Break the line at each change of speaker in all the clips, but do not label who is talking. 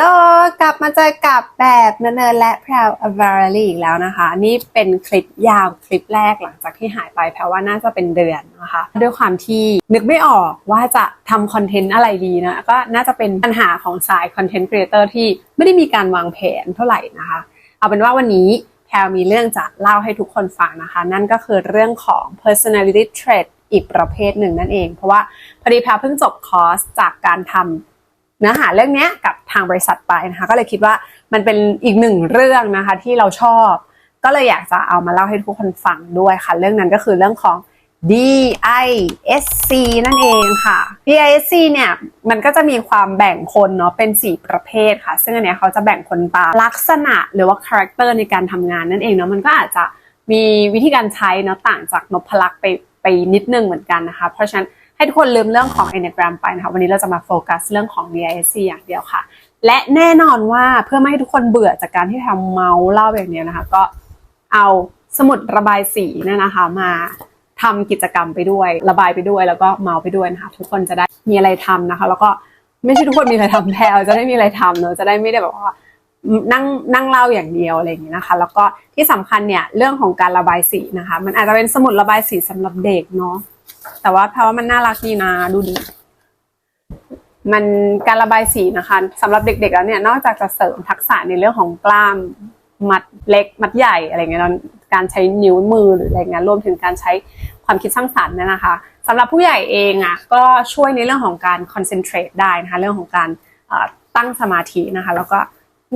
ลกลับมาเจอกับแบบเนินและแพรวอ v a r l y อีกแล้วนะคะ นี่เป็นคลิปยาวคลิปแรกหลังจากที่หายไปแพรว่าน่าจะเป็นเดือนนะคะ ด้วยความที่นึกไม่ออกว่าจะทำคอนเทนต์อะไรดีนะ ก็น่าจะเป็นปัญหาของสายคอนเทนต์ครีเอเตอร์ที่ไม่ได้มีการวางแผนเท่าไหร่นะคะ เอาเป็นว่าวันนี้แพรมีเรื่องจะเล่าให้ทุกคนฟังนะคะ นั่นก็คือเรื่องของ personality trait อีกประเภทหนึ่งนั่นเอง เพราะว่าพอดีแพรเพิ่งจบคอร์สจากการทำ เนื้อหาเรื่องนี้กับทางบริษัทไปนะคะก็เลยคิดว่ามันเป็นอีกหนึ่งเรื่องนะคะที่เราชอบ ก็เลยอยากจะเอามาเล่าให้ทุกคนฟังด้วยค่ะ เรื่องนั้นก็คือเรื่องของ DISC นั่นเองค่ะ DISC เนี่ยมันก็จะมีความแบ่งคนเนาะเป็น 4 ประเภทค่ะ ซึ่งอันเนี้ยเขาจะแบ่งคนตามลักษณะหรือว่าคาแรคเตอร์ในการทำงานนั่นเองเนาะมันก็อาจจะมีวิธีการใช้เนาะต่างจากนพลักษ์ไปไปนิดนึงเหมือนกันนะคะ เพราะฉะนั้น ให้ทุกคนลืมเรื่องของ Enneagram ไปนะคะ วันนี้เราจะมาโฟกัสเรื่องของ DISC อย่างเดียวค่ะ และแน่นอนว่าเพื่อไม่ให้ทุกคนเบื่อจากการที่ทำเมาส์เล่าอย่างเนี้นะคะ ก็เอาสมุดระบายสีเนี่ยนะคะมาทำกิจกรรมไปด้วย ระบายไปด้วยแล้วก็เมาส์ไปด้วยนะคะ ทุกคนจะได้มีอะไรทำนะคะ แล้วก็ไม่ใช่ทุกคนมีอะไรทำแพลจะได้มีอะไรทำเนอะจะได้ไม่ได้แบบว่านั่งนั่งเล่าอย่างเดียวอะไรอย่างนี้นะคะ แล้วก็ที่สำคัญเนี่ยเรื่องของการระบายสีนะคะ มันอาจจะเป็นสมุดระบายสีสำหรับเด็กเนาะ แต่ว่าเพราะว่ามันน่ารักดีนะดูดิมันการระบายสีนะคะสำหรับเด็กๆแล้วเนี่ยนอกจากจะเสริมทักษะในเรื่องของกล้ามมัดเล็กมัดใหญ่อะไรเงี้ยการใช้นิ้วมือหรืออะไรเงี้ยรวมถึงการใช้ความคิดสร้างสรรค์เนี่ยนะคะสำหรับผู้ใหญ่เองอะก็ช่วยในเรื่องของการคอนเซนเทรตได้นะคะเรื่องของการตั้งสมาธินะคะ แล้วก็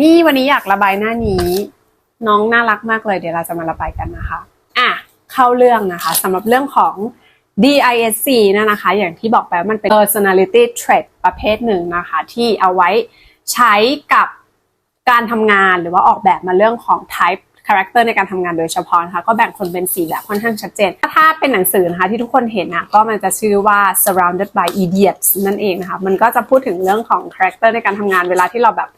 นี่วันนี้อยากระบายหน้านี้ น้องน่ารักมากเลยเดี๋ยวเราจะมาระบายกันนะคะ อะเข้าเรื่องนะคะสำหรับเรื่องของ DISC นะนะคะ อย่างที่บอกไปมันเป็น personality trait ประเภทหนึ่งนะคะ ที่เอาไว้ใช้กับการทำงานหรือว่าออกแบบมาเรื่องของ type character ในการทำงานโดยเฉพาะนะคะก็แบ่งคนเป็นสีแบบค่อนข้างชัดเจน ถ้าเป็นหนังสือนะคะที่ทุกคนเห็นนะก็มันจะชื่อว่า surrounded by idiots นั่นเองนะคะมันก็จะพูดถึงเรื่องของ character ในการทำงานเวลาที่เราแบบ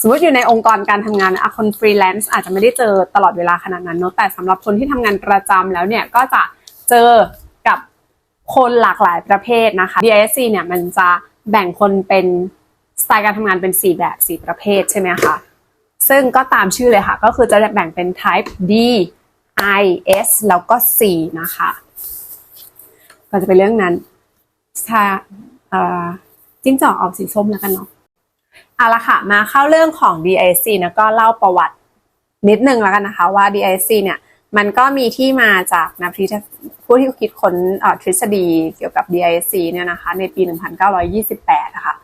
สมมติอยู่ในองค์กรการทำงานอะคนฟรีแลนซ์อาจจะไม่ได้เจอตลอดเวลาขนาดนั้นเนอะแต่สำหรับคนที่ทำงานประจำแล้วเนี่ยก็จะเจอ คนหลากหลายประเภทนะคะ DISC เนี่ยมันจะแบ่งคนเป็นสไตล์การทำงานเป็น 4 แบบ 4 ประเภทใช่ไหมคะซึ่งก็ตามชื่อเลยค่ะ ก็คือจะแบ่งเป็น type D I S แล้วก็ C นะคะ ก็จะเป็นเรื่องนั้นถ้าจิ้งจอกออกสีส้มแล้วกันเนาะเอาละค่ะ มาเข้าเรื่องของ DISC นะก็เล่าประวัตินิดนึงแล้วกันนะคะว่า DISC เนี่ย มันก็มีที่มาจากนักทฤษผู้ที่คิดค้นทฤษฎีเกี่ยวกับ DISC เนี่ยนะคะ ในปี 1928นะคะ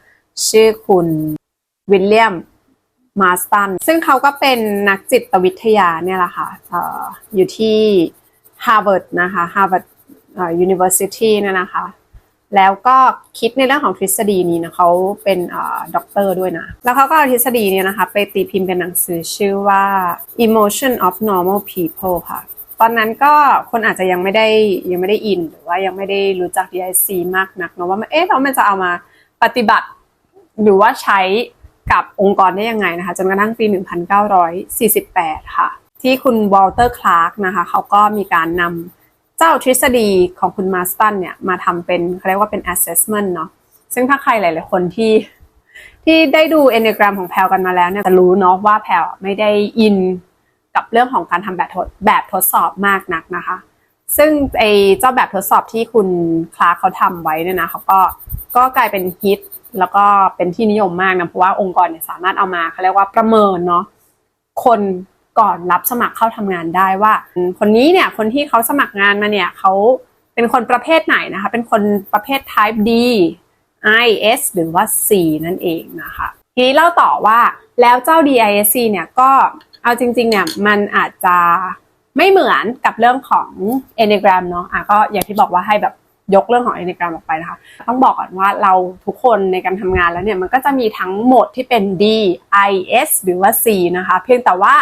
ชื่อคุณวิลเลียมมาสตัน ซึ่งเขาก็เป็นนักจิตวิทยาเนี่ยแหละค่ะเอะอยู่ที่ Harvard นะคะ Harvard เอ่อ University เนี่ยนะคะ แล้วก็คิดในเรื่องของทฤษฎีนี้นะเขาเป็นด็อกเตอร์ด้วยนะ แล้วเขาก็เอาทฤษฎีเนี้นะคะไปตีพิมพ์เป็นหนังสือชื่อว่า Emotion of Normal People ค่ะ ตอนนั้นก็คนอาจจะยังไม่ได้ยังไม่ได้อิน หรือว่ายังไม่ได้รู้จัก DIC มากนักเนอะว่าเอ๊ะแล้วมันจะเอามาปฏิบัติ หรือว่าใช้กับองค์กรได้ยังไงนะคะจนกระทั่งปี 1948 ค่ะ ที่คุณวอลเตอร์คลาร์กนะคะเขาก็มีการนำ เจ้าทฤษฎีของคุณมาสตันเนี่ยมาทำเป็นเขาเรียกว่าเป็น assessment เนาะซึ่งถ้าใครหลาย ๆ คนที่ที่ได้ดู enneagram ของแพลกันมาแล้วเนี่ยจะรู้เนาะว่าแพลไม่ได้อินกับเรื่องของการทำแบบทดแบบทดสอบมากนักนะคะ ซึ่งไอเจ้าแบบทดสอบที่คุณคลาเขาทำไว้เนี่ยนะเขาก็ก็กลายเป็นฮิตแล้วก็เป็นที่นิยมมากนะเพราะว่าองค์กรเนี่ยสามารถเอามาเขาเรียกว่าประเมินเนาะคน ก่อนรับสมัครเข้าทำงานได้ว่า คนนี้เนี่ยคนที่เขาสมัครงานมาเนี่ยเขาเป็นคนประเภทไหนนะคะ เป็นคนประเภท type D I S หรือว่า C นั่นเองนะคะทีนี้เล่าต่อว่าแล้วเจ้า DISC เนี่ยก็เอาจริงๆเนี่ยมันอาจจะไม่เหมือนกับเรื่องของ Enneagram เนาะอะก็อย่างที่บอกว่าให้แบบยกเรื่องของ Enneagram ออกไปนะคะ ต้องบอกก่อนว่าเราทุกคนในการทำงานแล้วเนี่ยมันก็จะมีทั้งหมดที่เป็น D I S หรือว่า C นะคะ เพียงแต่ว่า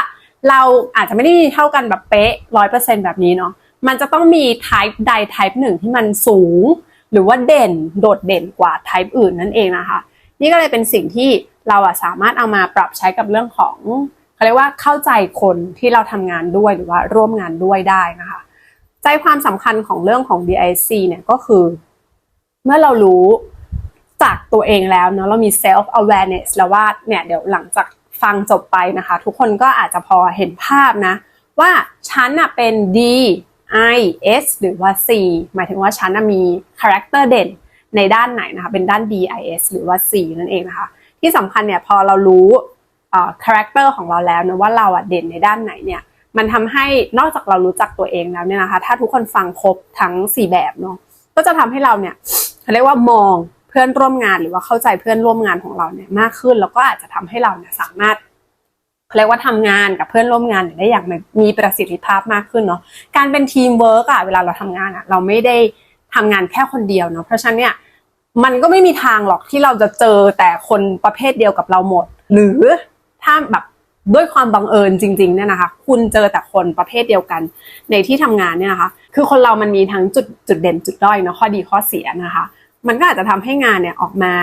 เราอาจจะไม่ได้มีเท่ากันแบบเป๊ะร้อยเปอร์เซ็นแบบนี้เนาะมันจะต้องมี type ใด type หนึ่งที่มันสูง หรือว่าเด่นโดดเด่นกว่า type อื่นนั่นเองนะคะ นี่ก็เลยเป็นสิ่งที่เราอะสามารถเอามาปรับใช้กับเรื่องของเขาเรียกว่าเข้าใจคนที่เราทำงานด้วยหรือว่าร่วมงานด้วยได้นะคะ ใจความสำคัญของเรื่องของ DIC เนี่ยก็คือ เมื่อเรารู้จากตัวเองแล้วเนาะเรามี self awareness แล้วว่าเนี่ยเดี๋ยวหลังจาก ฟังจบไปนะคะ ทุกคนก็อาจจะพอเห็นภาพนะ ว่าฉันน่ะเป็น D I S หรือว่า C หมายถึงว่าฉันน่ะมี character เด่นในด้านไหนนะคะเป็นด้าน D I S หรือว่า C นั่นเองนะคะที่สำคัญเนี่ยพอเรารู้คาแรคเตอร์ของเราแล้วนะว่าเราอะเด่นในด้านไหนเนี่ยมันทำให้นอกจากเรารู้จักตัวเองแล้วเนี่ยนะคะถ้าทุกคนฟังครบทั้ง 4 แบบเนาะก็จะทำให้เราเนี่ยเขาเรียกว่ามอง เพื่อนร่วมงานหรือว่าเข้าใจเพื่อนร่วมงานของเราเนี่ยมากขึ้น แล้วก็อาจจะทำให้เราเนี่ยสามารถเรียกว่าทำงานกับเพื่อนร่วมงานได้อย่างมีประสิทธิภาพมากขึ้นเนาะการเป็นทีมเวิร์กอะเวลาเราทำงานอะเราไม่ได้ทำงานแค่คนเดียวเนาะเพราะฉะนั้นเนี่ยมันก็ไม่มีทางหรอกที่เราจะเจอแต่คนประเภทเดียวกับเราหมด หรือถ้าแบบด้วยความบังเอิญจริงๆเนี่ยนะคะ คุณเจอแต่คนประเภทเดียวกันในที่ทำงานเนี่ยนะคะ คือคนเรามันมีทั้งจุดจุดเด่นจุดด้อยเนาะข้อดีข้อเสียนะคะ มันก็อาจจะทำให้งานเนี่ยออกมา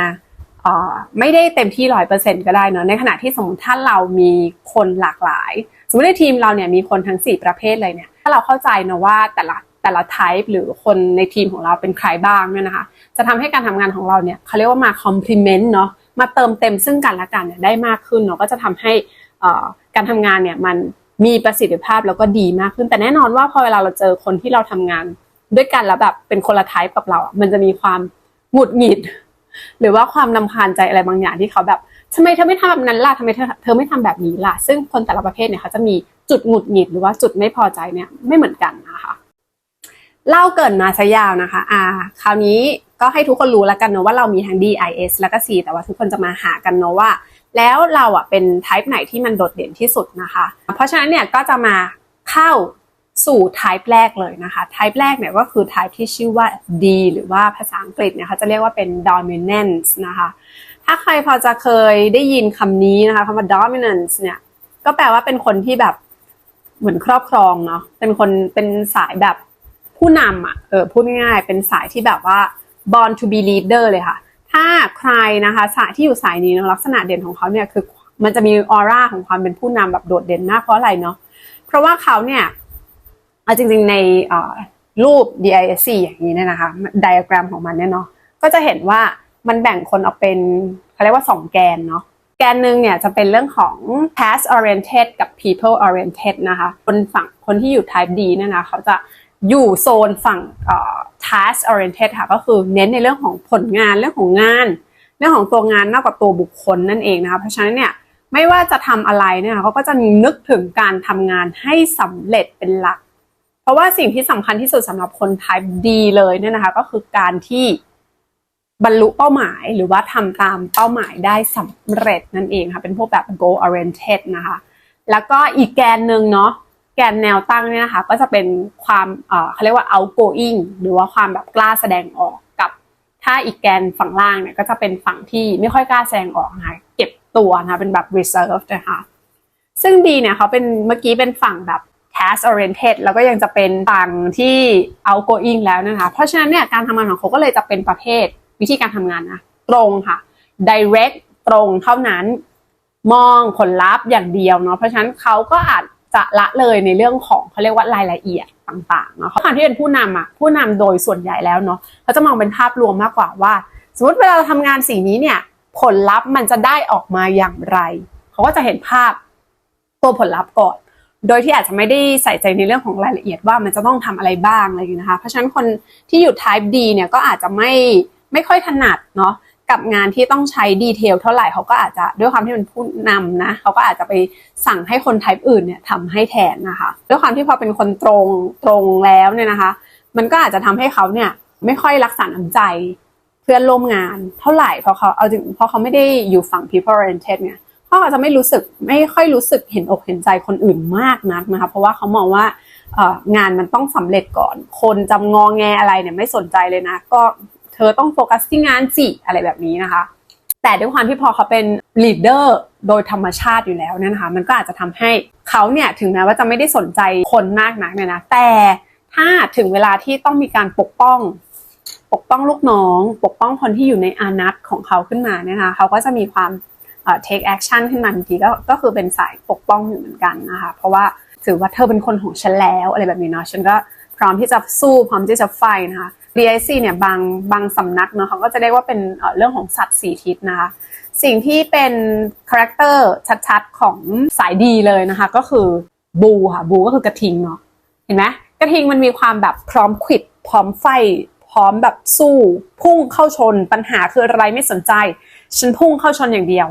ไม่ได้เต็มที่ร้อยเปอร์เซ็นก็ได้เนาะในขณะที่สมมติถ้าเรามีคนหลากหลาย สมมติในทีมเราเนี่ยมีคนทั้ง 4 ประเภทเลยเนี่ยถ้าเราเข้าใจนะว่าแต่ละแต่ละ type หรือคนในทีมของเราเป็นใครบ้างเนี่ยนะคะ จะทำให้การทำงานของเราเนี่ยเขาเรียกว่ามา complement เนาะมาเติมเต็มซึ่งกันและกันเนี่ยได้มากขึ้นเนาะก็จะทำให้การทำงานเนี่ยมันมีประสิทธิภาพแล้วก็ดีมากขึ้น แต่แน่นอนว่าพอเวลาเราเจอคนที่เราทำงานด้วยกันแล้วแบบเป็นคนละไทป์กับเรา มันจะมีความ หงุดหงิด หรือว่าความนำคาญใจอะไรบางอย่างที่เขาแบบทำไมเธอไม่ทำแบบนั้นล่ะทำไมเธอเธอไม่ทำแบบนี้ล่ะ ซึ่งคนแต่ละประเภทเนี่ยเขาจะมีจุดหงุดหงิดหรือว่าจุดไม่พอใจเนี่ยไม่เหมือนกันนะคะเล่าเกินมาซะยาวนะคะอ่าคราวนี้ก็ให้ทุกคนรู้แล้วกันเนาะว่าเรามีทั้ง D I S แล้วก็ C แต่ว่าทุกคนจะมาหากันเนาะว่า แล้วเราอะเป็น type ไหนที่มันโดดเด่นที่สุดนะคะ เพราะฉะนั้นเนี่ยก็จะมาเข้า สู่ type แรกเลยนะคะ type แรกเนี่ยก็คือ type ที่ชื่อว่า D หรือว่าภาษาอังกฤษเนี่ยเขาจะเรียกว่าเป็น dominance นะคะ ถ้าใครพอจะเคยได้ยินคำนี้นะคะคำว่า dominance เนี่ยก็แปลว่าเป็นคนที่แบบเหมือนครอบครองเนาะเป็นคนเป็นสายแบบผู้นำอะเออพูดง่ายๆเป็นสายที่แบบว่า born to be leader เลยค่ะ ถ้าใครนะคะสายที่อยู่สายนี้ลักษณะเด่นของเขาเนี่ยคือมันจะมีออร่าของความเป็นผู้นำแบบโดดเด่นมากเพราะอะไรเนาะเพราะว่าเขาเนี่ย เอาจริงๆในรูป DISC อย่างนี้เนี่ยนะคะไดอะแกรมของมันเนี่ยเนาะก็จะเห็นว่ามันแบ่งคนออกเป็นเขาเรียกว่า 2 แกนเนาะแกนหนึ่งเนี่ยจะเป็นเรื่องของ task oriented กับ people oriented นะคะคนฝั่งคนที่อยู่ type D เนี่ยนะเขาจะอยู่โซนฝั่ง task oriented ค่ะก็คือเน้นในเรื่องของผลงานเรื่องของงาน เรื่องของตัวงานมากกว่าตัวบุคคลนั่นเองนะคะเพราะฉะนั้นเนี่ยไม่ว่าจะทำอะไรเนี่ยเขาก็จะนึกถึงการทำงานให้สำเร็จเป็นหลัก เพราะว่าสิ่งที่สำคัญที่สุดสำหรับคน type D เลยเนี่ยนะคะ ก็คือการที่บรรลุเป้าหมายหรือว่าทำตามเป้าหมายได้สำเร็จนั่นเองค่ะเป็นพวกแบบ goal oriented นะคะ แล้วก็อีกแกนหนึ่งเนาะแกนแนวตั้งเนี่ยนะคะ ก็จะเป็นความเขาเรียกว่า outgoing หรือว่าความแบบกล้าแสดงออกกับ ถ้าอีกแกนฝั่งล่างเนี่ยก็จะเป็นฝั่งที่ไม่ค่อยกล้าแสดงออกนะคะเก็บตัวนะคะเป็นแบบ reserve นะคะซึ่ง D เนี่ยเขาเป็นเมื่อกี้เป็นฝั่งแบบ task oriented แล้วก็ยังจะเป็นฝั่งที่ outgoing แล้วนะคะ เพราะฉะนั้นเนี่ยการทำงานของเขาก็เลยจะเป็นประเภทวิธีการทำงานนะตรงค่ะ direct ตรงเท่านั้น มองผลลัพธ์อย่างเดียวเนาะเพราะฉะนั้นเขาก็อาจจะละเลยในเรื่องของเขาเรียกว่ารายละเอียดต่างๆเนาะความที่เป็นผู้นำอะผู้นำโดยส่วนใหญ่แล้วเนาะเขาจะมองเป็นภาพรวมมากกว่าว่า สมมติเวลาเราทำงานสิ่งนี้เนี่ยผลลัพธ์มันจะได้ออกมาอย่างไร เขาก็จะเห็นภาพตัวผลลัพธ์ก่อน โดยที่อาจจะไม่ได้ใส่ใจในเรื่องของรายละเอียดว่ามันจะต้องทำอะไรบ้างอะไรอย่างนี้นะคะ เพราะฉะนั้นคนที่อยู่ type D เนี่ยก็อาจจะไม่ไม่ค่อยถนัดเนาะกับงานที่ต้องใช้ดีเทลเท่าไหร่เขาก็อาจจะด้วยความที่เป็นผู้นำนะเขาก็อาจจะไปสั่งให้คนไทป์อื่นเนี่ยทำให้แทนนะคะ ด้วยความที่พอเป็นคนตรงตรงแล้วเนี่ยนะคะ มันก็อาจจะทำให้เขาเนี่ยไม่ค่อยรักษาน้ำใจเพื่อนร่วมงานเท่าไหร่เพราะเขาเอาจริงเพราะเขาไม่ได้อยู่ฝั่ง people oriented เนี่ย เขาอาจจะไม่รู้สึกไม่ค่อยรู้สึกเห็นอกเห็นใจคนอื่นมากนักนะคะเพราะว่าเขามองว่างานมันต้องสำเร็จก่อน คนจำงอแงอะไรเนี่ยไม่สนใจเลยนะ ก็เธอต้องโฟกัสที่งานสิอะไรแบบนี้นะคะ แต่ด้วยความที่พอเขาเป็นลีดเดอร์โดยธรรมชาติอยู่แล้วเนี่ยนะคะ มันก็อาจจะทำให้เขาเนี่ยถึงแม้ว่าจะไม่ได้สนใจคนมากนักเนี่ยนะ แต่ถ้าถึงเวลาที่ต้องมีการปกป้อง ปกป้องลูกน้อง ปกป้องคนที่อยู่ในอานัตของเขาขึ้นมาเนี่ยนะคะเขาก็จะมีความ take action ขึ้นมาทันทีก็ก็คือเป็นสายปกป้องอยู่เหมือนกันนะคะเพราะว่าถือว่าเธอเป็นคนของฉันแล้วอะไรแบบนี้เนาะฉันก็พร้อมที่จะสู้พร้อมที่จะไฟนะคะ DIC เนี่ยบางบางสำนักเนาะเขาก็จะเรียกว่าเป็นเอ่อเรื่องของสัตว์สี่ทิศนะคะสิ่งที่เป็นคาแรคเตอร์ชัดๆ ของสายดีเลยนะคะ ก็คือบูค่ะบูก็คือกระทิงเนาะเห็นไหมกระทิงมันมีความแบบพร้อมขวิดพร้อมไฟ พร้อมแบบสู้ พุ่งเข้าชนปัญหาคืออะไรไม่สนใจ ฉันพุ่งเข้าชนอย่างเดียว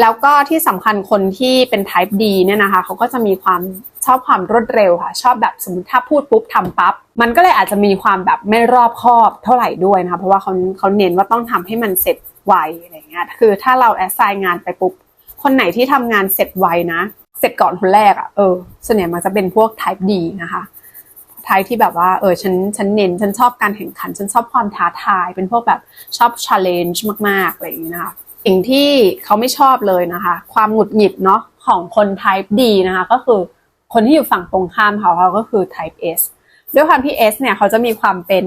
แล้วก็ที่สำคัญคนที่เป็น type D เนี่ยนะคะเขาก็จะมีความชอบความรวดเร็วค่ะ ชอบแบบสมมติถ้าพูดปุ๊บทำปั๊บมันก็เลยอาจจะมีความแบบไม่รอบคอบเท่าไหร่ด้วยนะคะเพราะว่าเขาเขาเน้นว่าต้องทำให้มันเสร็จไวอะไรเงี้ยคือถ้าเราแอสไซน์งานไปปุ๊บ คนไหนที่ทำงานเสร็จไวนะ เสร็จก่อนคนแรกอะ่ะเออส่วนใหญ่มันจะเป็นพวก type D นะคะไทยที่แบบว่าเออฉันฉันเน้น ฉันชอบการแข่งขัน ฉันชอบความท้าทาย เป็นพวกแบบชอบ challenge มาก ๆ อะไรอย่างนี้นะคะ สิ่งที่เขาไม่ชอบเลยนะคะ ความหงุดหงิดเนาะของคน type D นะคะ ก็คือคนที่อยู่ฝั่งตรงข้ามเขาเขาก็คือ type S ด้วยความที่ S เนี่ยเขาจะมีความเป็น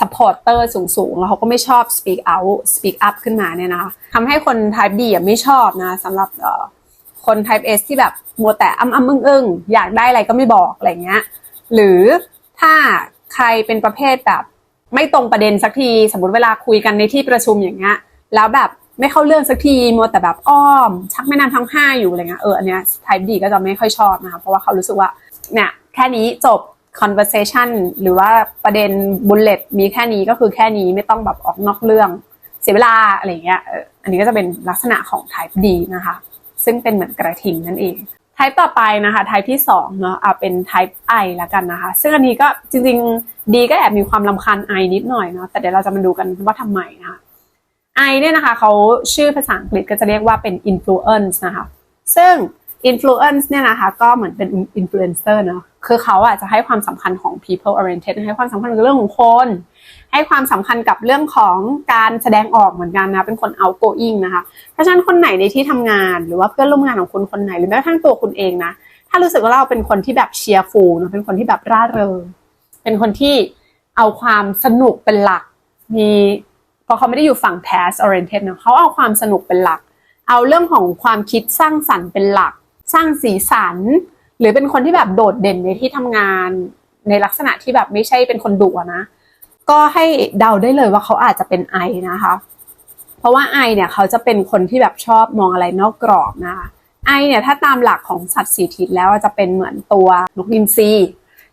supporter สูงๆ แล้วเขาก็ไม่ชอบ speak out speak up ขึ้นมาเนี่ยนะคะทำให้คน type D อะไม่ชอบนะสำหรับคน type S ที่แบบมัวแต่อ้ำอ้ำอึ้งอึ้งอยากได้อะไรก็ไม่บอกอะไรเงี้ย หรือถ้าใครเป็นประเภทแบบ ไม่ตรงประเด็นสักที สมมติเวลาคุยกันในที่ประชุมอย่างเงี้ย แล้วแบบ ไม่เข้าเรื่องสักทีมัวแต่แบบอ้อม ชักไม่นำทั้งห้าอยู่อะไรเงี้ยเอออันเนี้ย type D ก็จะไม่ค่อยชอบนะคะเพราะว่าเขารู้สึกว่าเนี่ยแค่นี้จบ conversation หรือว่าประเด็น bullet มีแค่นี้ก็คือแค่นี้ไม่ต้องแบบออกนอกเรื่อง เสียเวลาอะไรเงี้ยเอออันนี้ก็จะเป็นลักษณะของ type D นะคะ ซึ่งเป็นเหมือนกระทิงนั่นเอง type ต่อไปนะคะ type ที่2เนาะเอาเป็น type I ละกันนะคะ ซึ่งอันนี้ก็จริงๆดีก็แอบมีความลำคาญ I นิดหน่อยเนาะแต่เดี๋ยวเราจะมาดูกันว่าทำไมนะคะ I เนี่ยนะคะเขาชื่อภาษาอังกฤษก็จะเรียกว่าเป็น influence นะคะซึ่ง influence เนี่ยนะคะก็เหมือนเป็น influencer เนาะคือเขาอะจะให้ความสำคัญของ people oriented ให้ความสำคัญกับเรื่องของคน ให้ความสำคัญกับเรื่องของการแสดงออกเหมือนกันนะเป็นคน outgoing นะคะเพราะฉะนั้นคนไหนในที่ทำงานหรือว่าเพื่อนร่วมงานของคุณคนไหนหรือแม้กระทั่งตัวคุณเองนะถ้ารู้สึกว่าเราเป็นคนที่แบบเชียร์ฟูนะเป็นคนที่แบบร่าเริงเป็นคนที่เอาความสนุกเป็นหลักมี ราะเขาไม่ได้อยู่ฝั่ง task oriented นะเขาเอาความสนุกเป็นหลัก เอาเรื่องของความคิดสร้างสรรค์เป็นหลัก สร้างสีสัน หรือเป็นคนที่แบบโดดเด่นในที่ทำงาน ในลักษณะที่แบบไม่ใช่เป็นคนดุนะ ก็ให้เดาได้เลยว่าเขาอาจจะเป็นไอนะคะ เพราะว่าไอเนี่ยเขาจะเป็นคนที่แบบชอบมองอะไรนอกกรอบนะคะไอเนี่ยถ้าตามหลักของสัตว์สีทิศแล้วจะเป็นเหมือนตัวนกอินทรี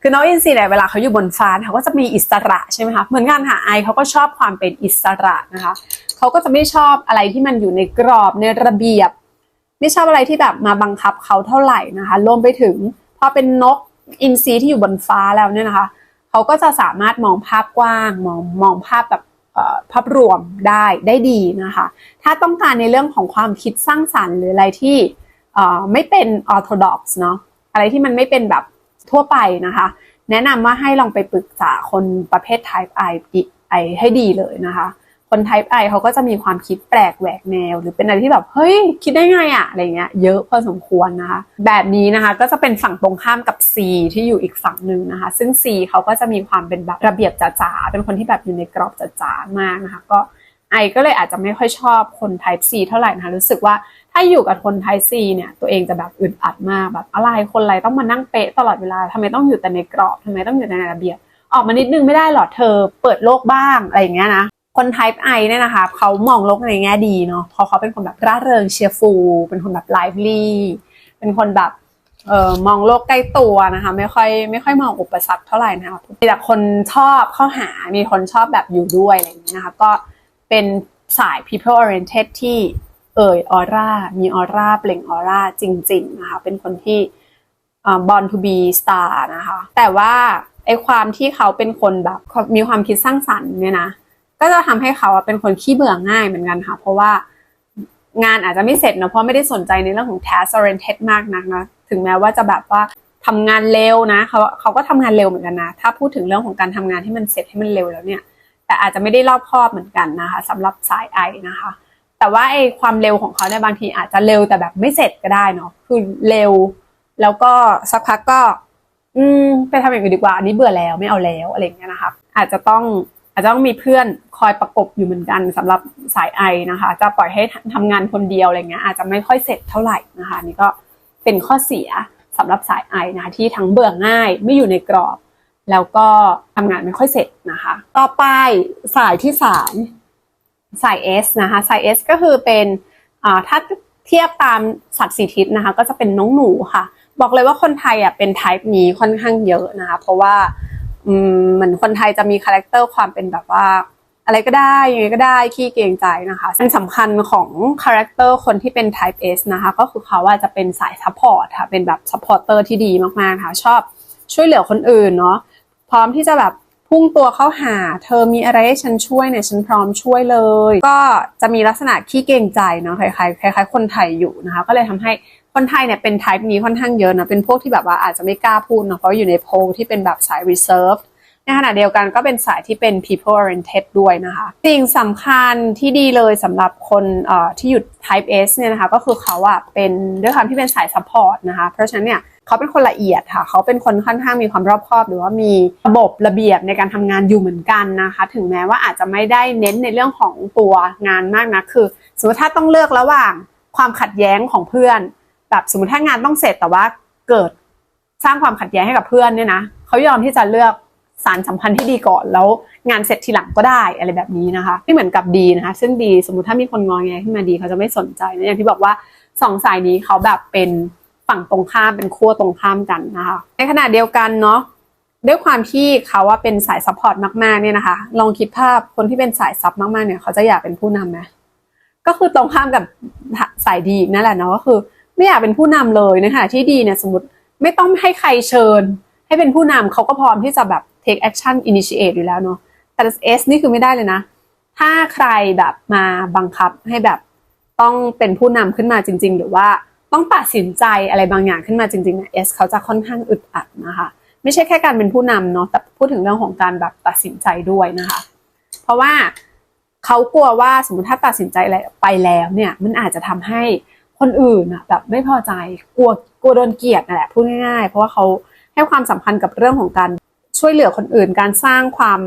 คือนกอินทรีเนี่ยเวลาเขาอยู่บนฟ้าเขาก็จะมีอิสระใช่ไหมคะเหมือนกันค่ะไอเขาก็ชอบความเป็นอิสระนะคะเขาก็จะไม่ชอบอะไรที่มันอยู่ในกรอบในระเบียบ ไม่ชอบอะไรที่แบบมาบังคับเขาเท่าไหร่นะคะรวมไปถึงพอเป็นนกอินทรีที่อยู่บนฟ้าแล้วเนี่ยนะคะเขาก็จะสามารถมองภาพกว้างมองมองภาพแบบภาพรวมได้ได้ดีนะคะ ถ้าต้องการในเรื่องของความคิดสร้างสรรค์หรืออะไรที่ไม่เป็น orthodox เนาะอะไรที่มันไม่เป็นแบบ ทั่วไปนะคะ แนะนำว่าให้ลองไปปรึกษาคนประเภท type I I ให้ดีเลยนะคะ คน type I เขาก็จะมีความคิดแปลกแหวกแนว หรือเป็นอะไรที่แบบเฮ้ยคิดได้ไงอะอะไรเงี้ยเยอะพอสมควรนะคะ แบบนี้นะคะก็จะเป็นฝั่งตรงข้ามกับ C ที่อยู่อีกฝั่งหนึ่งนะคะ ซึ่ง C เขาก็จะมีความเป็นแบบระเบียบจ๋าๆเป็นคนที่แบบอยู่ในกรอบจ๋าๆมากนะคะก็ไอก็เลยอาจจะไม่ค่อยชอบคน type C เท่าไหร่นะคะรู้สึกว่าาอยู่กับคน type C เนี่ยตัวเองจะแบบอึดอัดมากแบบอะไรคนอะไรต้องมานั่งเป๊ะตลอดเวลาทำไมต้องอยู่แต่ในกรอบทำไมต้องอยู่ในระเบียบ ออกมานิดนึงไม่ได้หรอเธอเปิดโลกบ้างอะไรอย่างเงี้ยนะคน type I เนี่ยนะคะเขามองโลกในแง่ดีเนาะเพราะเขาเป็นคนแบบร่าเริงเชียร์ฟูลเป็นคนแบบ lively เป็นคนแบบเอ่อมองโลกใกล้ตัวนะคะไม่ค่อยไม่ค่อยมองอุปสรรคเท่าไหร่นะคะมีแต่คนชอบเข้าหามีคนชอบแบบอยู่ด้วยอะไรอย่างเงี้ยนะคะก็เป็นสาย people oriented ที่ เอ่ยออร่า มีออร่าเปล่งออร่าจริงๆนะคะ เป็นคนที่บอลทูบีสตาร์นะคะ แต่ว่าไอความที่เขาเป็นคนแบบมีความคิดสร้างสรรค์เนี่ยนะ ก็จะทำให้เขาเป็นคนขี้เบื่อง่ายเหมือนกันค่ะ เพราะว่างานอาจจะไม่เสร็จเนอะเพราะไม่ได้สนใจในเรื่องของ task oriented มากนักนะ ถึงแม้ว่าจะแบบว่าทำงานเร็วนะเขาเขาก็ทำงานเร็วเหมือนกันนะ ถ้าพูดถึงเรื่องของการทำงานให้มันเสร็จให้มันเร็วแล้วเนี่ย แต่อาจจะไม่ได้รอบคอบเหมือนกันนะคะสำหรับสายไอนะคะ แต่ว่าไอความเร็วของเขาเนี่ยบางทีอาจจะเร็วแต่แบบไม่เสร็จก็ได้เนาะคือเร็ว แล้วก็สักพักก็ อืมไปทำอย่างอื่นดีกว่าอันนี้เบื่อแล้วไม่เอาแล้วอะไรเงี้ยนะคะอาจจะต้องอาจจะต้องมีเพื่อนคอยประกบอยู่เหมือนกันสำหรับสายไอนะคะ จะปล่อยให้ทำงานคนเดียวอะไรเงี้ยอาจจะไม่ค่อยเสร็จเท่าไหร่นะคะนี่ก็เป็นข้อเสียสำหรับสายไอนะคะที่ทั้งเบื่อง่ายไม่อยู่ในกรอบ แล้วก็ทำงานไม่ค่อยเสร็จนะคะ ต่อไปสายที่สาม ไซสาย S นะคะไซสาย S ก็คือเป็นถ้าเทียบตามสัตว์สีทิศนะคะ ก็จะเป็นน้องหนูค่ะ บอกเลยว่าคนไทยอะเป็น type นี้ค่อนข้างเยอะนะคะ เพราะว่าเหมือนคนไทยจะมีคาแรคเตอร์ความเป็นแบบว่า อะไรก็ได้ยังไงก็ได้ขี้เกรงใจนะคะสิ่งสำคัญของคาแรคเตอร์คนที่เป็น type S นะคะ ก็คือเขาว่าจะเป็นสาย support ค่ะเป็นแบบ supporter ที่ดีมากๆค่ะชอบช่วยเหลือคนอื่นเนาะพร้อมที่จะแบบ พุ่งตัวเข้าหา เธอมีอะไรให้ฉันช่วยเนี่ยฉันพร้อมช่วยเลย ก็จะมีลักษณะขี้เกรงใจเนาะคล้ายๆคล้ายๆคนไทยอยู่นะคะ ก็เลยทำให้คนไทยเนี่ยเป็น type นี้ค่อนข้างเยอะนะเป็นพวกที่แบบว่าอาจจะไม่กล้าพูดเนาะเพราะอยู่ในโพลที่เป็นแบบสาย reserve ในขณะเดียวกันก็เป็นสายที่เป็น people oriented ด้วยนะคะ สิ่งสำคัญที่ดีเลยสำหรับคนเอ่อที่อยู่ type S เนี่ยนะคะ ก็คือเขาอะเป็นด้วยความที่เป็นสาย support นะคะ เพราะฉะนั้นเนี่ย เขาเป็นคนละเอียดค่ะ เขาเป็นคนค่อนข้างมีความรอบคอบ หรือว่ามีระบบระเบียบในการทำงานอยู่เหมือนกันนะคะ ถึงแม้ว่าอาจจะไม่ได้เน้นในเรื่องของตัวงานมากนะคือ สมมติถ้าต้องเลือกระหว่างความขัดแย้งของเพื่อน แบบสมมติถ้างานต้องเสร็จแต่ว่าเกิดสร้างความขัดแย้งให้กับเพื่อนเนี่ยนะเขายอมที่จะเลือกสารสัมพันธ์ที่ดีก่อนแล้วงานเสร็จทีหลังก็ได้อะไรแบบนี้นะคะ ไม่เหมือนกับดีนะคะ ซึ่งดีสมมติถ้ามีคนงอแงขึ้นมาดีเขาจะไม่สนใจนะอย่างที่บอกว่าสองสายนี้เขาแบบเป็น ฝั่งตรงข้ามเป็นขั้วตรงข้ามกันนะคะ ในขณะเดียวกันเนาะด้วยความที่เขาว่าเป็นสายซัพพอร์ตมากๆเนี่ยนะคะ ลองคิดภาพคนที่เป็นสายซับมากๆเนี่ย เขาจะอยากเป็นผู้นำไหมก็คือตรงข้ามกับสายดีนั่นแหละเนาะก็คือ ไม่อยากเป็นผู้นำเลยนะคะที่ดีเนี่ยสมมติไม่ต้องให้ใครเชิญ ให้เป็นผู้นำเขาก็พร้อมที่จะแบบ take action initiate อยู่แล้วเนาะแต่ S นี่คือไม่ได้เลยนะ ถ้าใครแบบมาบังคับให้แบบต้องเป็นผู้นำขึ้นมาจริง ๆ หรือว่า ต้องตัดสินใจอะไรบางอย่างขึ้นมาจริงๆเนี่ย S เขาจะค่อนข้างอึดอัดนะคะ ไม่ใช่แค่การเป็นผู้นำเนาะแต่พูดถึงเรื่องของการแบบตัดสินใจด้วยนะคะ เพราะว่าเขากลัวว่าสมมติถ้าตัดสินใจอะไรไปแล้วเนี่ยมันอาจจะทำให้คนอื่นอะแบบไม่พอใจกลัวกลัวโดนเกลียดนั่นแหละพูดง่ายๆ เพราะว่าเขาให้ความสำคัญกับเรื่องของการช่วยเหลือคนอื่น การสร้างความ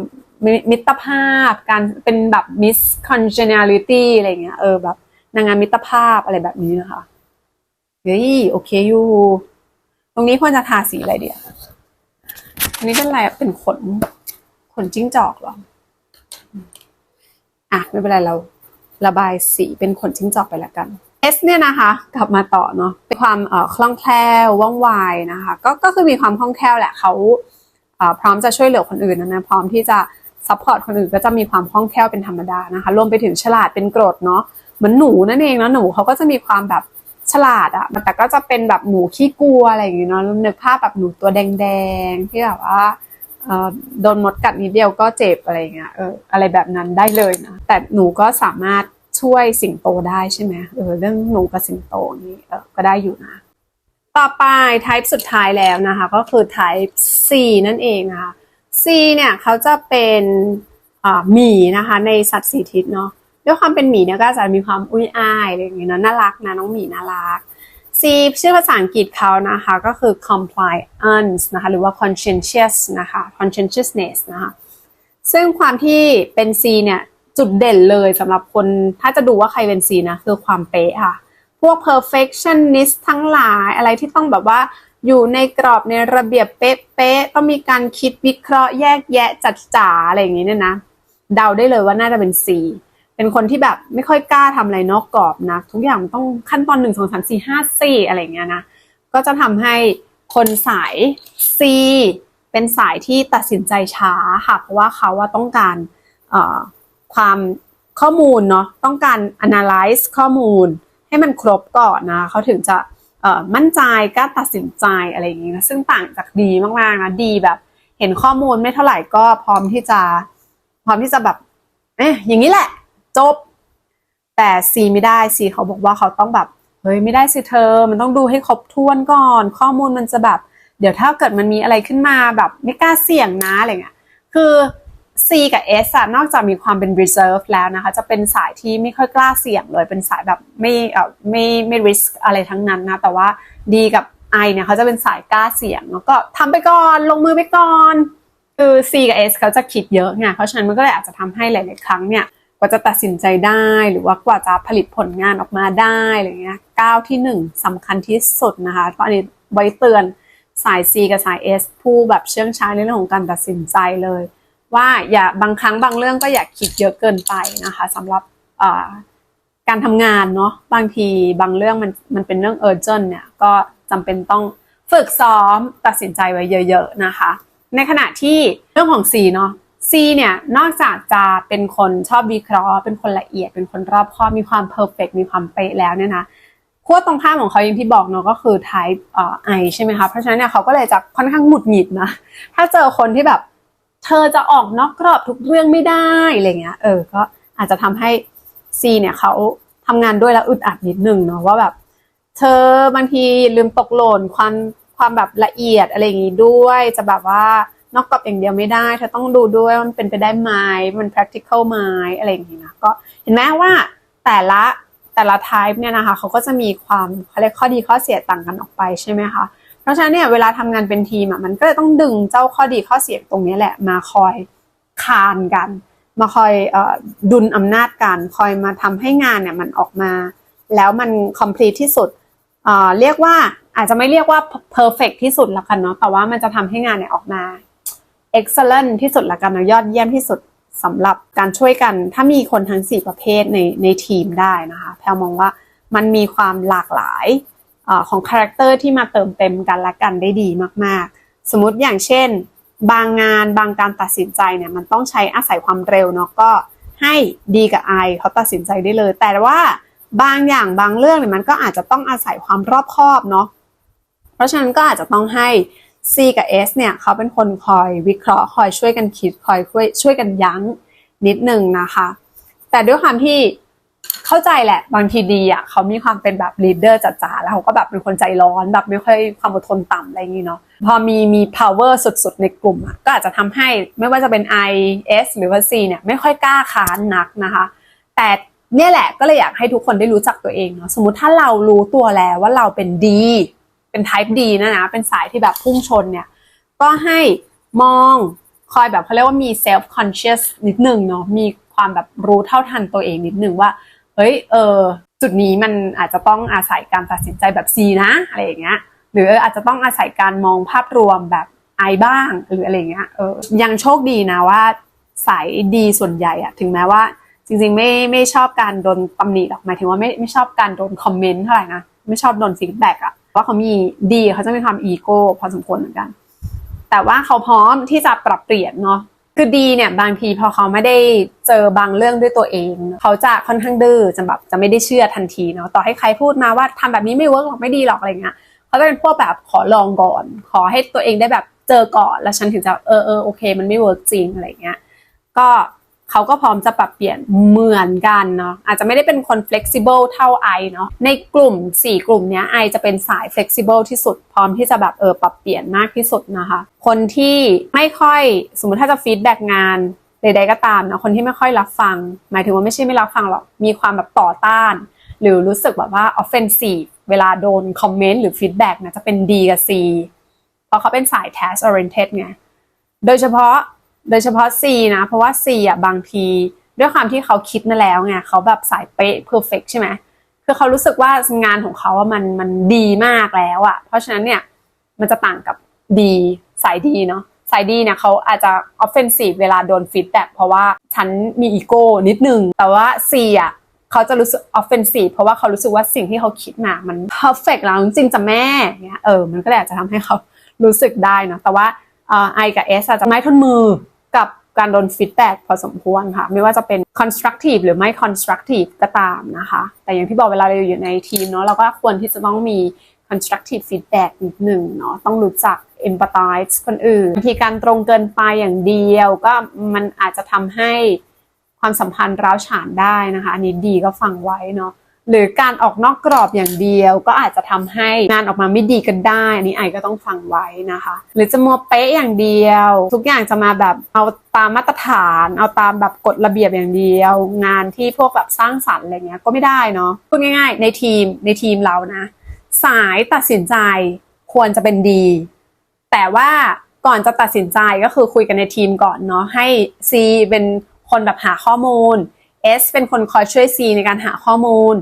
มิตรภาพ การเป็นแบบ miss congeniality อะไรเงี้ยเออแบบนางงามมิตรภาพอะไรแบบนี้นะคะ เฮ้ยโอเคอยู่ ตรงนี้ควรจะทาสีอะไรเดียวอันนี้เป็นอะไรเป็นขน ขนจิ้งจอกหรอ อะไม่เป็นไรเราระบายสีเป็นขนจิ้งจอกไปแล้วกัน S เนี่ยนะคะ กลับมาต่อเนาะเป็นความเอ่อคล่องแคล่วว่องไวนะคะ ก็ก็คือมีความคล่องแคล่วแหละเขาเอ่อพร้อมจะช่วยเหลือคนอื่นนะนะพร้อมที่จะซัพพอร์ตคนอื่นก็จะมีความคล่องแคล่วเป็นธรรมดานะคะรวมไปถึงฉลาดเป็นกรดเนาะเหมือนหนูนั่นเองเนาะหนูเขาก็จะมีความแบบ ฉลาดอะแต่ก็จะเป็นแบบหนูขี้กลัวอะไรอย่างเงี้ยเนาะนึกภาพแบบหนูตัวแดงๆที่แบบว่าโดนมดกัดนิดเดียวก็เจ็บอะไรเงี้ยเอออะไรแบบนั้นได้เลยนะแต่หนูก็สามารถช่วยสิงโตได้ใช่ไหมเออเรื่องหนูกับสิงโตนี่เออก็ได้อยู่นะ ต่อไป type สุดท้ายแล้วนะคะ ก็คือ type C นั่นเองนะคะ C เนี่ยเขาจะเป็นหมีนะคะในสัตว์สีทิศเนาะ ด้วยความเป็นหมีเนี่ยก็จะมีความอุ้ยอายอะไรอย่างเงี้ยเนาะน่ารักนะน้องหมีน่ารัก C ชื่อภาษาอังกฤษเขานะคะก็คือ compliance นะคะหรือว่า conscientious นะคะ conscientiousness นะคะซึ่งความที่เป็น C เนี่ยจุดเด่นเลยสำหรับคนถ้าจะดูว่าใครเป็น C นะคือความเป๊ะค่ะ พวก perfectionist ทั้งหลายอะไรที่ต้องแบบว่าอยู่ในกรอบในระเบียบเป๊ะๆต้องมีการคิดวิเคราะห์แยกแยะจัดจ๋าอะไรอย่างนี้เนี่ยนะ เดาได้เลยว่าน่าจะเป็น C เป็นคนที่แบบไม่ค่อยกล้าทำอะไรนอกกรอบนะทุกอย่างต้องขั้นตอนหนึ่งสองสามสี่ห้าสี่อะไรอย่างเงี้ยนะก็จะทำให้คนสาย C เป็นสายที่ตัดสินใจช้าค่ะเพราะว่าเขาว่าต้องการความข้อมูลเนาะต้องการ analyze ข้อมูลให้มันครบก่อนนะเขาถึงจะมั่นใจกล้าตัดสินใจอะไรอย่างนี้นะซึ่งต่างจากดีมากๆนะดีแบบ เห็นข้อมูลไม่เท่าไหร่ก็พร้อมที่จะ พร้อมที่จะแบบเอ๊ะอย่างนี้แหละ จบ แต่ซีไม่ได้ซีเขาบอกว่าเขาต้องแบบเฮ้ยไม่ได้สิเธอ มันต้องดูให้ครบถ้วนก่อน ข้อมูลมันจะแบบ เดี๋ยวถ้าเกิดมันมีอะไรขึ้นมาแบบไม่กล้าเสี่ยงนะอะไรเงี้ยคือ C กับ S อะนอกจากมีความเป็น reserve แล้วนะคะ จะเป็นสายที่ไม่ค่อยกล้าเสี่ยงเลย เป็นสายแบบไม่เอ่อไม่ไม่ risk อะไรทั้งนั้นนะ แต่ว่า D กับ I เนี่ยเขาจะเป็นสายกล้าเสี่ยง แล้วก็ทำไปก่อนลงมือไปก่อน คือ C กับ S เขาจะคิดเยอะไงเพราะฉะนั้นมันก็เลยอาจจะทำให้หลาย ๆ ครั้งเนี่ย ว่าจะตัดสินใจได้หรือว่ากว่าจะผลิตผลงานออกมาได้อะไรเงี้ยก้าวที่หนึ่งสำคัญที่สุดนะคะเพราะอันนี้ไว้เตือนสาย C กับสาย S ผู้แบบเชื่องช้าในเรื่องของการตัดสินใจเลย ว่าอย่าบางครั้งบางเรื่องก็อย่าคิดเยอะเกินไปนะคะสำหรับการทำงานเนาะบางทีบางเรื่องมันมันเป็นเรื่อง urgent เนี่ยก็จำเป็นต้องฝึกซ้อมตัดสินใจไว้เยอะ ๆนะคะ ในขณะที่เรื่องของ C เนาะ C เนี่ยนอกจากจะเป็นคนชอบวิเคราะห์ เป็นคนละเอียด เป็นคนรอบคอบมีความเพอร์เฟกมีความเป๊ะแล้วเนี่ยนะขั้วตรงข้ามของเขาอย่างที่บอกเนาะก็คือ type เอ่อใช่ไหมคะเพราะฉะนั้นเนี่ยเขาก็เลยจะค่อนข้างหงุดหงิดนะถ้าเจอคนที่แบบ เธอจะออกนอกกรอบทุกเรื่องไม่ได้อะไรเงี้ยเออก็อาจจะทำให้ C เนี่ยเขาทำงานด้วยแล้วอึดอัดนิดนึงเนาะว่าแบบ เธอบางทีลืมตกหล่นความความแบบละเอียดอะไรอย่างงี้ด้วยจะแบบว่า นอกกรอบอย่างเดียวไม่ได้เธอต้องดูด้วยว่ามันเป็นไปได้ไหมมัน practical ไหมอะไรอย่างงี้นะก็เห็นไหมว่าแต่ละแต่ละ type เนี่ยนะคะเขาก็จะมีความเขาเรียกข้อดีข้อเสียต่างกันออกไปใช่ไหมคะเพราะฉะนั้นเนี่ยเวลาทำงานเป็นทีมอะมันก็จะต้องดึงเจ้าข้อดีข้อเสียตรงนี้แหละมาคอยคานกัน มาคอยอดุลอำนาจกัน คอยมาทำให้งานเนี่ยมันออกมา แล้วมัน complete ที่สุดเรียกว่าอาจจะไม่เรียกว่า perfect ที่สุดละกันเนาะแต่ว่ามันจะทำให้งานเนี่ยออกมา excellent ที่สุดละกันนะยอดเยี่ยมที่สุดสำหรับการช่วยกัน ถ้ามีคนทั้ง 4 ประเภทในในทีมได้นะคะแพลมองว่ามันมีความหลากหลายอของคาแรคเตอร์ที่มาเติมเต็มกันและกันได้ดีมากๆ สมมติอย่างเช่น บางงานบางการตัดสินใจเนี่ยมันต้องใช้อาศัยความเร็วเนาะก็ให้ดีกับไอเขาตัดสินใจได้เลย แต่ว่าบางอย่างบางเรื่องเนี่ยมันก็อาจจะต้องอาศัยความรอบคอบเนาะเพราะฉะนั้นก็อาจจะต้องให้ C กับ S เนี่ยเขาเป็นคนคอยวิเคราะห์คอยช่วยกันคิดคอยช่วยช่วยกันยั้งนิดนึงนะคะ แต่ด้วยความที่เข้าใจแหละบางทีดีอะเขามีความเป็นแบบลีดเดอร์จ๋าๆแล้วเขาก็แบบเป็นคนใจร้อนแบบไม่ค่อยความอดทนต่ำอะไรอย่างนี้เนาะพอมีมี power สุดๆ ในกลุ่มอะก็อาจจะทำให้ไม่ว่าจะเป็น I S หรือว่า C เนี่ยไม่ค่อยกล้าค้านนักนะคะ แต่เนี่ยแหละก็เลยอยากให้ทุกคนได้รู้จักตัวเองเนาะสมมติถ้าเรารู้ตัวแล้วว่าเราเป็นดี เป็น type D นะนะ เป็นสายที่แบบพุ่งชนเนี่ย ก็ให้มองคอยแบบเขาเรียกว่ามี self conscious นิดหนึ่งเนาะ มีความแบบรู้เท่าทันตัวเองนิดหนึ่งว่า เฮ้ย เออ จุดนี้มันอาจจะต้องอาศัยการตัดสินใจแบบ C นะ อะไรอย่างเงี้ย หรืออาจจะต้องอาศัยการมองภาพรวมแบบ I บ้างหรืออะไรเงี้ย เออ ยังโชคดีนะว่าสายดีส่วนใหญ่อะถึงแม้ว่าจริงๆไม่ไม่ชอบการโดนตำหนิหรอกหมายถึงว่าไม่ไม่ชอบการโดนคอมเมนต์เท่าไหร่นะ ไม่ชอบโดนฟีดแบ็กอะว่าเขามีดีเขาจะมีความอีโก้พอสมควรเหมือนกัน แต่ว่าเขาพร้อมที่จะปรับเปลี่ยนเนาะคือดีเนี่ยบางทีพอเขาไม่ได้เจอบางเรื่องด้วยตัวเอง เขาจะค่อนข้างดื้อจะแบบจะไม่ได้เชื่อทันทีเนาะต่อให้ใครพูดมาว่าทำแบบนี้ไม่เวิร์กหรอกไม่ดีหรอกอะไรเงี้ยเขาจะเป็นพวกแบบขอลองก่อน ขอให้ตัวเองได้แบบเจอก่อนแล้วฉันถึงจะเออเออโอเค มันไม่เวิร์กจริงอะไรเงี้ยก็ เขาก็พร้อมจะปรับเปลี่ยนเหมือนกันเนาะอาจจะไม่ได้เป็นคน flexible เท่าไอเนาะในกลุ่ม 4 กลุ่มเนี้ยไอจะเป็นสาย flexible ที่สุด พร้อมที่จะแบบเออปรับเปลี่ยนมากที่สุดนะคะ คนที่ไม่ค่อยสมมติถ้าจะ feedback งานใดๆก็ตามนะคนที่ไม่ค่อยรับฟัง หมายถึงว่าไม่ใช่ไม่รับฟังหรอกมีความแบบต่อต้าน หรือรู้สึกแบบว่า offensive เวลาโดนคอมเมนต์หรือ feedback นะจะเป็น D กับ C เพราะเขาเป็นสาย task oriented ไงโดยเฉพาะ โดยเฉพาะ C นะ เพราะว่า C อะบางที ด้วยความที่เขาคิดมาแล้วไงเขาแบบสายเป๊ะ perfect ใช่ไหมคือเขารู้สึกว่างานของเขาอะมันมันดีมากแล้วอะเพราะฉะนั้นเนี่ยมันจะต่างกับ D สายดีเนาะสายดีเนี่ยเขาอาจจะ offensive เวลาโดน feedback เพราะว่าฉันมีอีโก้นิดนึง แต่ว่า C อะเขาจะรู้สึก offensive เพราะว่าเขารู้สึกว่าสิ่งที่เขาคิดมามัน perfect แล้วจริงจะแม่เงี้ยเออมันก็เลยอาจจะทำให้เขารู้สึกได้เนาะแต่ว่าไอกับ S อาจจะไม่ทนมือ กับการโดนฟีดแบ็กพอสมควรค่ะ ไม่ว่าจะเป็น constructive หรือไม่ constructive ก็ตามนะคะ แต่อย่างที่บอกเวลาเราอยู่ในทีมเนาะเราก็ควรที่จะต้องมี constructive feedback นิดหนึ่งเนาะต้องรู้จัก empathize คนอื่นบางทีการตรงเกินไปอย่างเดียวก็มันอาจจะทำให้ความสัมพันธ์ร้าวฉานได้นะคะอันนี้ดีก็ฟังไว้เนาะ หรือการออกนอกกรอบอย่างเดียว ก็อาจจะทำให้งานออกมาไม่ดีกันได้ อันนี้ไอก็ต้องฟังไว้นะคะ หรือจะมัวเป๊ะอย่างเดียว ทุกอย่างจะมาแบบเอาตามมาตรฐาน เอาตามแบบกฎระเบียบอย่างเดียว งานที่พวกแบบสร้างสรรค์อะไรเงี้ยก็ไม่ได้เนาะพูดง่าย ๆ ในทีมในทีมเรานะ สายตัดสินใจควรจะเป็นดี แต่ว่าก่อนจะตัดสินใจก็คือคุยกันในทีมก่อนเนาะให้ C เป็นคนแบบหาข้อมูล S เป็นคนคอยช่วย C ในการหาข้อมูล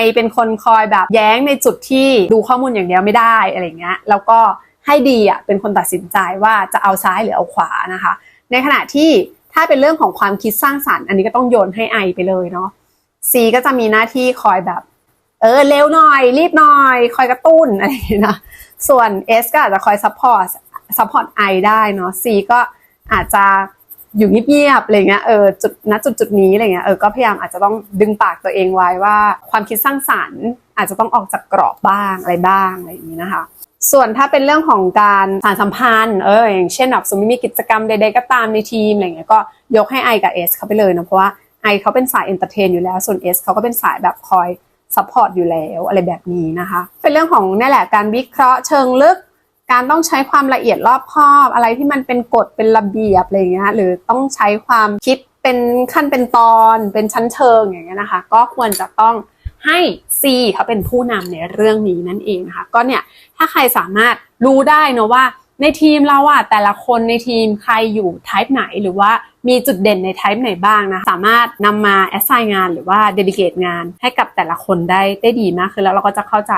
I เป็นคนคอยแบบแย้งในจุดที่ดูข้อมูลอย่างเดียวไม่ได้อะไรเงี้ยแล้วก็ให้ดีอะเป็นคนตัดสินใจว่าจะเอาซ้ายหรือเอาขวานะคะ ในขณะที่ถ้าเป็นเรื่องของความคิดสร้างสรรค์ อันนี้ก็ต้องโยนให้ไอไปเลยเนาะ C ก็จะมีหน้าที่คอยแบบ เออเร็วหน่อย รีบหน่อย คอยกระตุ้นอะไรเงี้ยนะส่วน S ก็อาจจะคอยซัพพอร์ตซัพพอร์ต I ได้เนาะ C ก็อาจจะ อยู่เงียบๆอะไรเงี้ยเออจุดณจุดจุดนี้อะไรเงี้ยเออก็พยายามอาจจะต้องดึงปากตัวเองไว้ว่า ความคิดสร้างสรรค์ อาจจะต้องออกจากกรอบบ้างอะไรบ้างอะไรอย่างนี้นะคะส่วนถ้าเป็นเรื่องของการสานสัมพันธ์เอออย่างเช่นแบบสมมติมีกิจกรรมใดๆก็ตามในทีมอะไรเงี้ยก็ยกให้ I กับ S เขาไปเลยนะเพราะว่า I เขาเป็นสายเอนเตอร์เทนอยู่แล้วส่วน S เขาก็เป็นสายแบบคอยซัพพอร์ตอยู่แล้วอะไรแบบนี้นะคะ เป็นเรื่องของนี่แหละการวิเคราะห์เชิงลึก การต้องใช้ความละเอียดรอบคอบ อะไรที่มันเป็นกฎเป็นระเบียบอะไรเงี้ยหรือต้องใช้ความคิดเป็นขั้นเป็นตอนเป็นชั้นเชิงอย่างเงี้ยนะคะ ก็ควรจะต้องให้ C เขาเป็นผู้นำในเรื่องนี้นั่นเองนะคะก็เนี่ยถ้าใครสามารถรู้ได้นะว่าในทีมเราอะแต่ละคนในทีมใครอยู่ type ไหนหรือว่ามีจุดเด่นใน type ไหนบ้างนะสามารถนำมา assign งานหรือว่า delegate งานให้กับแต่ละคนได้ได้ดีมากขึ้นแล้วเราก็จะเข้าใจ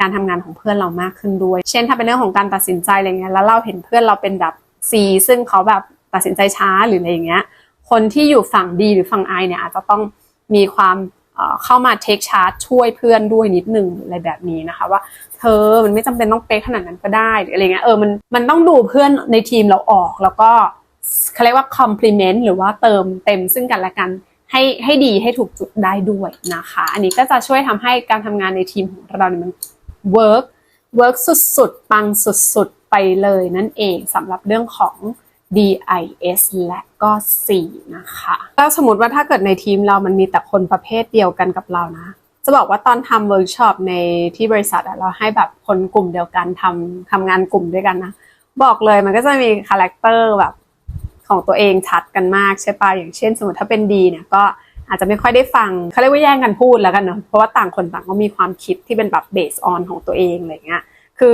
การทำงานของเพื่อนเรามากขึ้นด้วย เช่นถ้าเป็นเรื่องของการตัดสินใจอะไรเงี้ยแล้วเราเห็นเพื่อนเราเป็นแบบ C ซึ่งเขาแบบตัดสินใจช้าหรืออะไรอย่างเงี้ย คนที่อยู่ฝั่ง D หรือฝั่ง I เนี่ยอาจจะต้องมีความเข้ามาเทคชาร์จช่วยเพื่อนด้วยนิดนึงอะไรแบบนี้นะคะว่า เธอมันไม่จำเป็นต้องเป๊ะขนาดนั้นก็ได้หรืออะไรเงี้ยเออมันมันต้องดูเพื่อนในทีมเราออกแล้วก็เขาเรียกว่า complement หรือว่าเติมเต็มซึ่งกันและกันให้ให้ดีให้ถูกจุดได้ด้วยนะคะ อันนี้ก็จะช่วยทำให้การทำงานในทีมของเราเนี่ยมัน work work สุดๆ ปังสุดๆ ไปเลยนั่นเองสำหรับเรื่องของ DIS และก็ C นะคะแล้วสมมติว่าถ้าเกิดในทีมเรามันมีแต่คนประเภทเดียวกันกับเรานะ จะบอกว่าตอนทำเวิร์กช็อปในที่บริษัทเราให้แบบคนกลุ่มเดียวกันทำทำงานกลุ่มด้วยกันนะ บอกเลยมันก็จะมีคาแรคเตอร์แบบของตัวเองชัดกันมากใช่ปะอย่างเช่น สมมติถ้าเป็นดีเนี่ยก็ อาจจะไม่ค่อยได้ฟังเขาเรียกว่าแย่งกันพูดแล้วกันเนาะเพราะว่าต่างคนต่างก็มีความคิดที่เป็นแบบ based on ของตัวเองอะไรเงี้ยคือ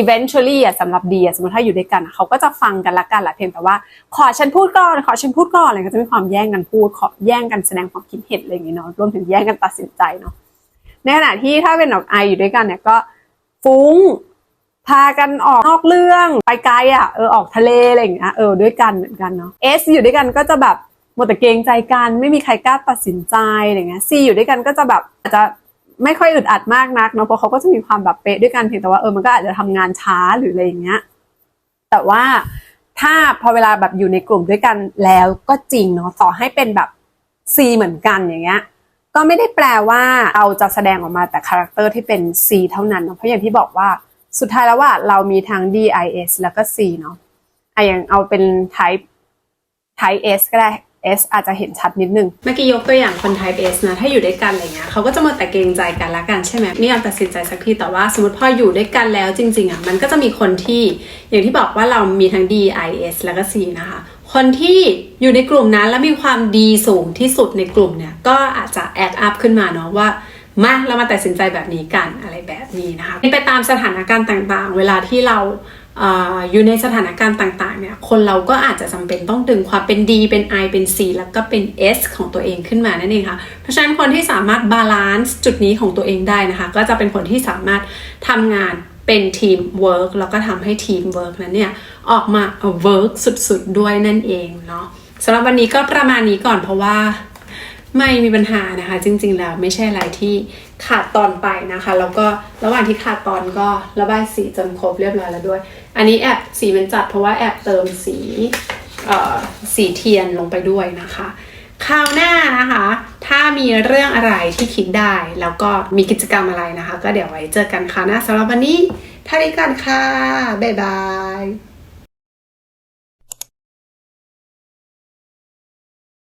eventually อะสำหรับดีอะสมมติถ้าอยู่ด้วยกันเขาก็จะฟังกันละกันแหละเพียงแต่ว่า ขอฉันพูดก่อนขอฉันพูดก่อนอะไรก็จะมีความแย่งกันพูดขอแย่งกันแสดงความคิดเห็นอะไรอย่างเงี้ยเนาะรวมถึงแย่งกันตัดสินใจเนาะในขณะที่ถ้าเป็นแบบไออยู่ด้วยกันเนี่ยก็ฟุ้งพากันออกนอกเรื่องไปไกลอะเออออกทะเลอะไรอย่างเงี้ยเออด้วยกันเหมือนกันเนาะเอสอยู่ด้วยกันก็จะแบบ หมดแต่เกรงใจกันไม่มีใครกล้าตัดสินใจอะไรเงี้ยซีอยู่ด้วยกันก็จะแบบอาจจะไม่ค่อยอึดอัดมากนักเนาะเพราะเขาก็จะมีความแบบเป๊ะด้วยกันเพียงแต่ว่าเออมันก็อาจจะทำงานช้าหรืออะไรอย่างเงี้ยแต่ว่าถ้าพอเวลาแบบอยู่ในกลุ่มด้วยกันแล้วก็จริงเนาะต่อให้เป็นแบบ C เหมือนกันอย่างเงี้ยก็ไม่ได้แปลว่าเราจะแสดงออกมาแต่คาแรคเตอร์ที่เป็น C เท่านั้นเนาะเพราะอย่างที่บอกว่าสุดท้ายแล้วว่าเรามีทั้ง D I S แล้วก็ C เนาะอะอย่างเอาเป็น type type S ก็ได้ S อาจจะเห็นชัดนิดนึง เมื่อกี้ยกตัวอย่างคน type S นะ ถ้าอยู่ด้วยกันอะไรเงี้ยเขาก็จะมาแต่เกรงใจกันละกันใช่ไหมไม่ยอมตัดสินใจสักทีแต่ว่าสมมติพออยู่ด้วยกันแล้วจริง ๆอะมันก็จะมีคนที่อย่างที่บอกว่าเรามีทั้ง D I S แล้วก็ C นะคะคนที่อยู่ในกลุ่มนั้นแล้วมีความดีสูงที่สุดในกลุ่มเนี่ยก็อาจจะแอดอัพขึ้นมาเนาะว่า มาเรามาตัดสินใจแบบนี้กันอะไรแบบนี้นะคะไปตามสถานการณ์ต่างๆ เวลาที่เราอยู่ในสถานการณ์ต่างๆเนี่ยคนเราก็อาจจะจำเป็นต้องดึงความเป็น D เป็น I เป็น C แล้วก็เป็น S ของตัวเองขึ้นมานั่นเองค่ะเพราะฉะนั้นคนที่สามารถบาลานซ์จุดนี้ของตัวเองได้นะคะ ก็จะเป็นคนที่สามารถทำงานเป็นทีมเวิร์กแล้วก็ทำให้ทีมเวิร์กนั้นเนี่ย ออกมาเวิร์กสุดๆ ด้วยนั่นเองเนาะสำหรับวันนี้ก็ประมาณนี้ก่อนเพราะว่า ไม่มีปัญหานะคะ จริงๆแล้วไม่ใช่อะไรที่ขาดตอนไปนะคะ แล้วก็ระหว่างที่ขาดตอนก็ระบายสีจนครบเรียบร้อยแล้วด้วย อันนี้แอบสีมันจัดเพราะว่าแอบเติมสีเอ่อสีเทียนลงไปด้วยนะคะคราวหน้านะคะ ถ้ามีเรื่องอะไรที่คิดได้ แล้วก็มีกิจกรรมอะไรนะคะ ก็เดี๋ยวไว้เจอกันคราวหน้าสำหรับวันนี้ท่านี้กันค่ะ บ๊ายบาย